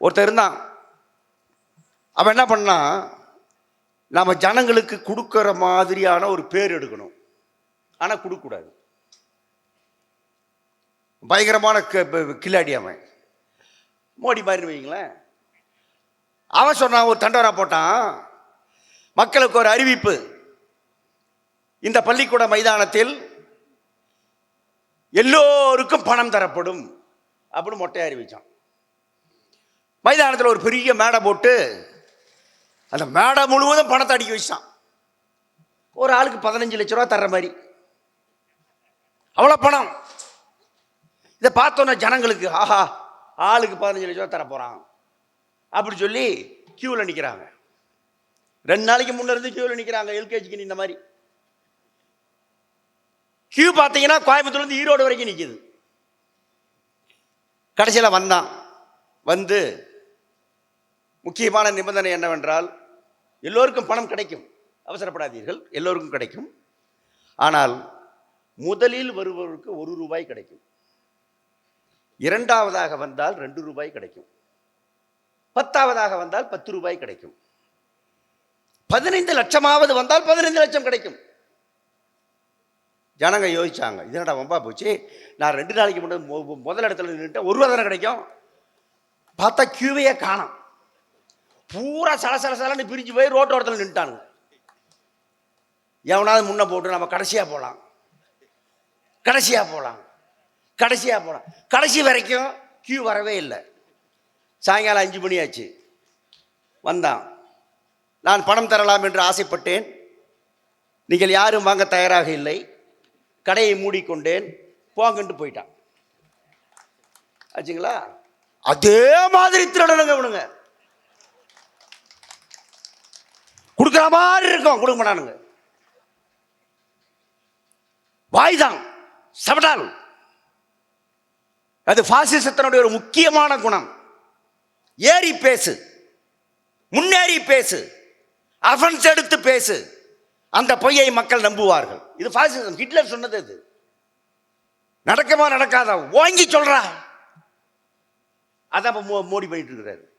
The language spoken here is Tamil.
ஒருத்தர் இருந்தான். அவன் என்ன பண்ணான்? நம்ம ஜனங்களுக்கு கொடுக்குற மாதிரியான ஒரு பேர் எடுக்கணும். ஆனால் கொடுக்கக்கூடாது. பயங்கரமான கில்லாடி அவன். மோடி மாதிரி வைங்களேன் அவன் சொன்னான் ஒரு தண்டவரா போட்டான். மக்களுக்கு ஒரு அறிவிப்பு. இந்த பள்ளிக்கூட மைதானத்தில் எல்லோருக்கும் பணம் தரப்படும் அப்படின்னு மொட்டையை அறிவிச்சான் மைதானத்தில் ஒரு பெரிய மேடை போட்டு அந்த மேடை முழுவதும் பணத்தை அடிக்க வச்சான். ஒரு ஆளுக்கு பதினஞ்சு லட்ச ரூபா தர்ற மாதிரி. அவ்வளோ பணம். இதை பார்த்தோன்னே ஜனங்களுக்கு ஆஹா ஆளுக்கு பதினஞ்சு லட்ச ரூபா தர போகிறான் அப்படி சொல்லி கியூவில் நிற்கிறாங்க ரெண்டு நாளைக்கு முன்னேருந்து க்யூவில் கியூவில் நிற்கிறாங்க எல்கேஜிக்கு இந்த மாதிரி. கியூ பார்த்தீங்கன்னா கோயம்புத்தூர்லேருந்து ஈரோடு வரைக்கும் நிற்கிது கடைசியில் வந்தான். வந்து முக்கியமான நிபந்தனை என்னவென்றால் எல்லோருக்கும் பணம் கிடைக்கும். அவசரப்படாதீர்கள் எல்லோருக்கும் கிடைக்கும். ஆனால் முதலில் வருபவருக்கு ஒரு ரூபாய் கிடைக்கும். இரண்டாவதாக வந்தால் ரெண்டு ரூபாய் கிடைக்கும். பத்தாவதாக வந்தால் பத்து ரூபாய் கிடைக்கும். பதினைந்து லட்சமாவது வந்தால் பதினைந்து லட்சம் கிடைக்கும். ஜனங்க யோசிச்சாங்க இதனடா வம்பா போச்சு? நான் ரெண்டு நாளைக்கு முன்னாடி முதல் இடத்துல நின்றுட்டேன் ஒரு ரூபா தானே கிடைக்கும்? பார்த்தா கியூவையே காணோம். பூரா சல சல சலன்னு பிரிஞ்சு போய் ரோட்டோரத்தில் நின்ட்டானுங்க எவனாவது முன்ன போட்டு நம்ம கடைசியாக போகலாம் கடைசியாக போகலாம் கடைசியாக போகலாம் கடைசி வரைக்கும் கியூ வரவே இல்லை. சாயங்காலம் அஞ்சு மணி ஆச்சு வந்தான். நான் பணம் தரலாம் என்று ஆசைப்பட்டேன். நீங்கள் யாரும் வாங்க தயாராக இல்லை. கடையை மூடிக்கொண்டேன். போங்கன்ட்டு போயிட்டான். ஆச்சுங்களா? அதே மாதிரி திருடனுங்க இவனுங்க. கொடுக்குற மாதிரி இருக்கும் கொடுக்க மாட்டானுங்க. வாய்தான் சபடால். அது பாசிசத்தினுடைய ஒரு முக்கியமான குணம். ஏறி பேசு முன்னேறி பேசு அஃபென்ஸ் எடுத்து பேசு அந்த பொய்யை மக்கள் நம்புவார்கள். இது பாசிசம் ஹிட்லர் சொன்னது இது. நடக்குமா நடக்காதா? ஓங்கி சொல்றா. அதான் மோ- மோடி பண்ணிட்டு இருக்கிறாரு.